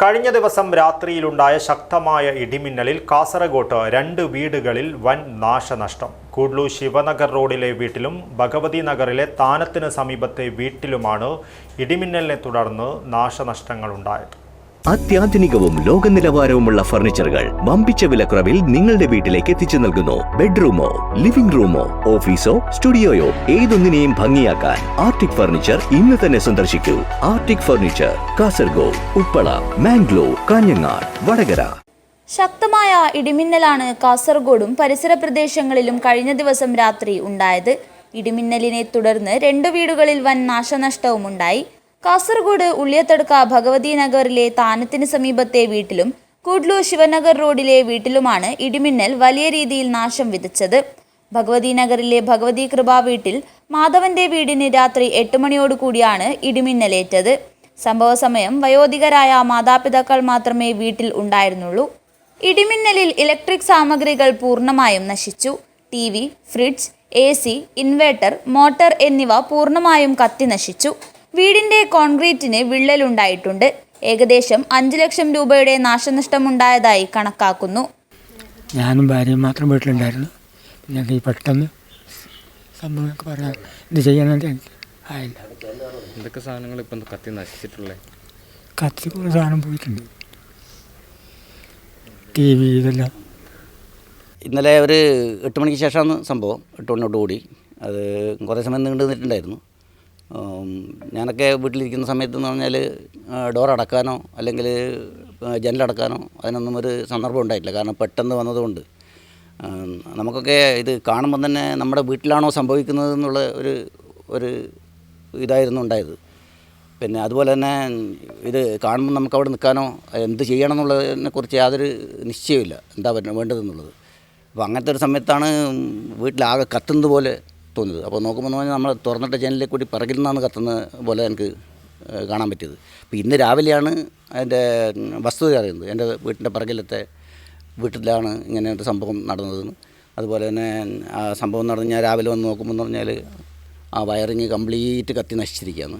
കഴിഞ്ഞ ദിവസം രാത്രിയിലുണ്ടായ ശക്തമായ ഇടിമിന്നലിൽ കാസർഗോട്ട് രണ്ട് വീടുകളിൽ വൻ നാശനഷ്ടം. കൂഡ്ലു ശിവനഗർ റോഡിലെ വീട്ടിലും ഭഗവതി നഗറിലെ താനത്തിന് സമീപത്തെ വീട്ടിലുമാണ് ഇടിമിന്നലിനെ തുടർന്ന് നാശനഷ്ടങ്ങളുണ്ടായത്. അത്യാധുനികവും ലോക നിലവാരവുമുള്ള ഫർണിച്ചറുകൾ വമ്പിച്ച വിലക്കുറവിൽ നിങ്ങളുടെ വീട്ടിലേക്ക് എത്തിച്ചു നൽകുന്നു. ബെഡ്റൂമോ ലിവിംഗ് റൂമോ ഓഫീസോ സ്റ്റുഡിയോയോ ഏതൊന്നിനെയും ഭംഗിയാക്കാൻ ആർട്ടിക് ഫർണിച്ചർ ഇന്ന് തന്നെ സന്ദർശിക്കൂ. Arctic furniture Kasaragod Uppala Mangalore Kanhangad Vadakara. ശക്തമായ ഇടിമിന്നലാണ് കാസർഗോഡും പരിസര പ്രദേശങ്ങളിലും കഴിഞ്ഞ ദിവസം രാത്രി ഉണ്ടായത്. ഇടിമിന്നലിനെ തുടർന്ന് രണ്ട് വീടുകളിൽ വൻ നാശനഷ്ടവും ഉണ്ടായി കാസർഗോഡ് ഉള്ളിയത്തടുക്ക ഭഗവതി നഗറിലെ താനത്തിന് സമീപത്തെ വീട്ടിലും കൂഡ്ലു ശിവനഗർ റോഡിലെ വീട്ടിലുമാണ് ഇടിമിന്നൽ വലിയ രീതിയിൽ നാശം വിതച്ചത്. ഭഗവതി നഗറിലെ ഭഗവതി കൃപാ വീട്ടിൽ മാധവന്റെ വീടിന് രാത്രി എട്ട് മണിയോടുകൂടിയാണ് ഇടിമിന്നലേറ്റത്. സംഭവ സമയം വയോധികരായ മാതാപിതാക്കൾ മാത്രമേ വീട്ടിൽ ഉണ്ടായിരുന്നുള്ളൂ. ഇടിമിന്നലിൽ ഇലക്ട്രിക് സാമഗ്രികൾ പൂർണമായും നശിച്ചു. T V fridge A C inverter motor എന്നിവ പൂർണമായും കത്തി നശിച്ചു. വീടിന്റെ കോൺക്രീറ്റിന് വിള്ളലുണ്ടായിട്ടുണ്ട്. ഏകദേശം അഞ്ച് ലക്ഷം രൂപയുടെ നാശനഷ്ടമുണ്ടായതായി കണക്കാക്കുന്നു. ഞാനും ഭാര്യയും മാത്രം വീട്ടിലുണ്ടായിരുന്നു. പിന്നെ ഈ പെട്ടെന്ന് സംഭവമൊക്കെ പറയാം ഇത് ചെയ്യാനായിട്ട് എനിക്ക് ആയില്ല. എന്തൊക്കെ സാധനങ്ങൾ ഇപ്പം കത്തി നശിച്ചിട്ടുള്ളത് കത്തി കുറേ സാധനം പോയിട്ടുണ്ട്. ടി വി ഇതെല്ലാം. ഇന്നലെ ഒരു എട്ട് മണിക്ക് ശേഷമാണ് സംഭവം. എട്ട് മണിയോട് കൂടി. അത് കുറേ സമയം നീണ്ടു നിന്നിട്ടുണ്ടായിരുന്നു. ഞാനൊക്കെ വീട്ടിലിരിക്കുന്ന സമയത്ത് എന്ന് പറഞ്ഞാൽ ഡോർ അടക്കാനോ അല്ലെങ്കിൽ ജനലടക്കാനോ അതിനൊന്നും ഒരു സന്ദർഭം ഉണ്ടായിട്ടില്ല. കാരണം പെട്ടെന്ന് വന്നതുകൊണ്ട്. നമുക്കൊക്കെ ഇത് കാണുമ്പോൾ തന്നെ നമ്മുടെ വീട്ടിലാണോ സംഭവിക്കുന്നത് എന്നുള്ള ഒരു ഒരു ഇതായിരുന്നു ഉണ്ടായത്. പിന്നെ അതുപോലെ തന്നെ ഇത് കാണുമ്പോൾ നമുക്ക് അവിടെ നിൽക്കാനോ എന്ത് ചെയ്യണം എന്നുള്ളതിനെ കുറിച്ച് യാതൊരു നിശ്ചയമില്ല എന്താ വേണ്ടതെന്നുള്ളത്. അപ്പോൾ അങ്ങനത്തെ ഒരു സമയത്താണ് വീട്ടിലാകെ കത്തുന്നത് പോലെ തോന്നിയത്. അപ്പോൾ നോക്കുമ്പോൾ പറഞ്ഞാൽ നമ്മൾ തുറന്നിട്ട ജനലിൽ കൂടി പിറകിൽ നിന്നാണ് പോലെ എനിക്ക് കാണാൻ പറ്റിയത്. അപ്പോൾ ഇന്ന് രാവിലെയാണ് അതിന്റെ വസ്തുത അറിയുന്നത്. എന്റെ വീട്ടിന്റെ പിറകിലത്തെ വീട്ടിലാണ് ഇങ്ങനെ ഒരു സംഭവം നടന്നതെന്ന്. അതുപോലെ തന്നെ ആ സംഭവം നടന്ന് ഞാൻ രാവിലെ വന്ന് നോക്കുമ്പോൾ എന്ന് പറഞ്ഞാൽ ആ വയറിങ് കംപ്ലീറ്റ് കത്തി നശിച്ചിരിക്കുകയാണ്.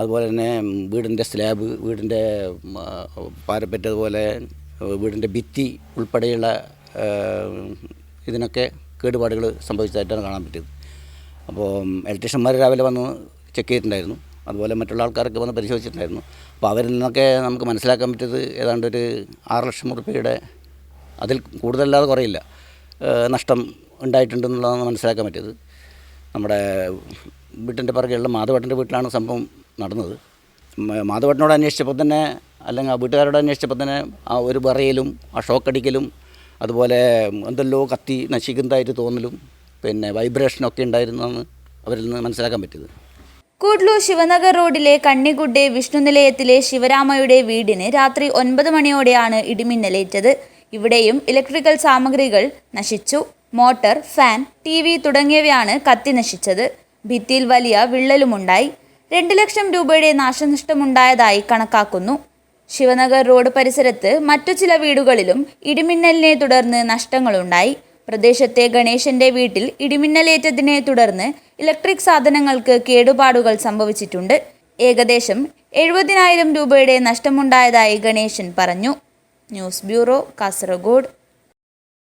അതുപോലെ തന്നെ വീടിന്റെ സ്ലാബ് വീടിന്റെ പാരപ്പറ്റ് അതുപോലെ വീടിന്റെ ഭിത്തി ഉൾപ്പെടെയുള്ള ഇതിനൊക്കെ കേടുപാടുകൾ സംഭവിച്ചതായിട്ടാണ് കാണാൻ പറ്റിയത്. അപ്പോൾ ഇലക്ട്രീഷ്യന്മാർ രാവിലെ വന്ന് ചെക്ക് ചെയ്തിട്ടുണ്ടായിരുന്നു. അതുപോലെ മറ്റുള്ള ആൾക്കാരൊക്കെ വന്ന് പരിശോധിച്ചിട്ടുണ്ടായിരുന്നു. അപ്പോൾ അവരിൽ നിന്നൊക്കെ നമുക്ക് മനസ്സിലാക്കാൻ പറ്റിയത് ഏതാണ്ട് ഒരു ആറ് ലക്ഷം റുപ്യയുടെ അതിൽ കൂടുതലല്ലാതെ കുറയില്ല. നഷ്ടം ഉണ്ടായിട്ടുണ്ടെന്നുള്ളതാണ് മനസ്സിലാക്കാൻ പറ്റിയത്. നമ്മുടെ വീട്ടിന്റെ പിറകെയുള്ള മാധവട്ടന്റെ വീട്ടിലാണ് സംഭവം നടന്നത്. മാധവട്ടനോട് അന്വേഷിച്ചപ്പോൾ തന്നെ അല്ലെങ്കിൽ ആ വീട്ടുകാരോട് അന്വേഷിച്ചപ്പോൾ തന്നെ ആ ഒരു വറയിലും ആ ഷോക്കടിക്കലും അതുപോലെ എന്തെല്ലോ കത്തി നശിക്കുന്നതായിട്ട് തോന്നലും പിന്നെ വൈബ്രേഷനൊക്കെ ഉണ്ടായിരുന്നെന്ന് അവരിൽ നിന്ന് മനസ്സിലാക്കാൻ പറ്റിയത്. കൂഡ്ലു ശിവനഗർ റോഡിലെ കണ്ണിഗുഡെ വിഷ്ണു നിലയത്തിലെ ശിവരാമയുടെ വീടിന് രാത്രി ഒൻപത് മണിയോടെയാണ് ഇടിമിന്നലേറ്റത്. ഇവിടെയും ഇലക്ട്രിക്കൽ സാമഗ്രികൾ നശിച്ചു. മോട്ടർ ഫാൻ ടി വി തുടങ്ങിയവയാണ് കത്തി നശിച്ചത്. ഭിത്തിയിൽ വലിയ വിള്ളലുമുണ്ടായി. രണ്ട് ലക്ഷം രൂപയുടെ നാശനഷ്ടമുണ്ടായതായി കണക്കാക്കുന്നു. ശിവനഗർ റോഡ് പരിസരത്ത് മറ്റു ചില വീടുകളിലും ഇടിമിന്നലിനെ തുടർന്ന് നഷ്ടങ്ങളുണ്ടായി. പ്രദേശത്തെ ഗണേശന്റെ വീട്ടിൽ ഇടിമിന്നലേറ്റതിനെ തുടർന്ന് ഇലക്ട്രിക് സാധനങ്ങൾക്ക് കേടുപാടുകൾ സംഭവിച്ചിട്ടുണ്ട്. ഏകദേശം എഴുപതിനായിരം രൂപയുടെ നഷ്ടമുണ്ടായതായി ഗണേശൻ പറഞ്ഞു. News bureau Kasaragod.